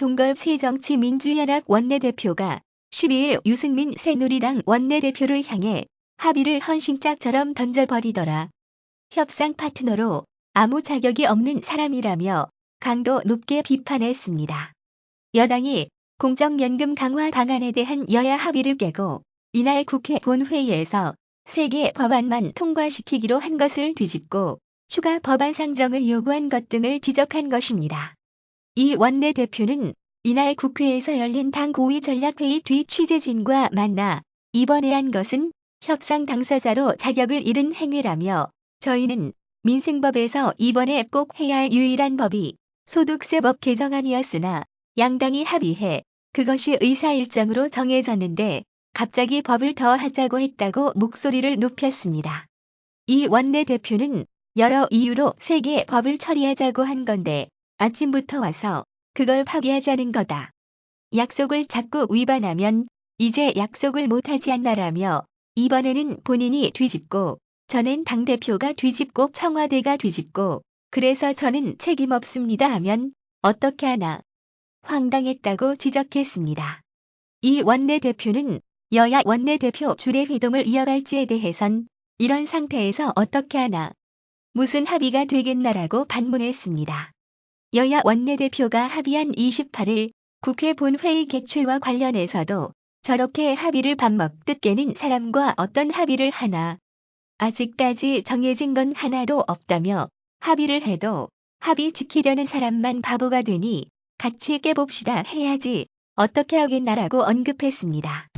송걸 새정치민주연합 원내대표가 12일 유승민 새누리당 원내대표를 향해 합의를 헌신짝처럼 던져버리더라. 협상 파트너로 아무 자격이 없는 사람이라며 강도 높게 비판했습니다. 여당이 공적연금 강화 방안에 대한 여야 합의를 깨고 이날 국회 본회의에서 세개 법안만 통과시키기로 한 것을 뒤집고 추가 법안 상정을 요구한 것 등을 지적한 것입니다. 이 원내대표는 이날 국회에서 열린 당 고위 전략회의 뒤 취재진과 만나 이번에 한 것은 협상 당사자로 자격을 잃은 행위라며 저희는 민생법에서 이번에 꼭 해야 할 유일한 법이 소득세법 개정안이었으나 양당이 합의해 그것이 의사일정으로 정해졌는데 갑자기 법을 더 하자고 했다고 목소리를 높였습니다. 이 원내대표는 여러 이유로 세개 법을 처리하자고 한 건데 아침부터 와서 그걸 파기하자는 거다. 약속을 자꾸 위반하면 이제 약속을 못하지 않나라며 이번에는 본인이 뒤집고 저는 당대표가 뒤집고 청와대가 뒤집고 그래서 저는 책임 없습니다 하면 어떻게 하나 황당했다고 지적했습니다. 이 원내대표는 여야 원내대표 주례 회동을 이어갈지에 대해선 이런 상태에서 어떻게 하나 무슨 합의가 되겠나라고 반문했습니다. 여야 원내대표가 합의한 28일 국회 본회의 개최와 관련해서도 저렇게 합의를 밥 먹듯 깨는 사람과 어떤 합의를 하나 아직까지 정해진 건 하나도 없다며 합의를 해도 합의 지키려는 사람만 바보가 되니 같이 깨봅시다 해야지 어떻게 하겠나라고 언급했습니다.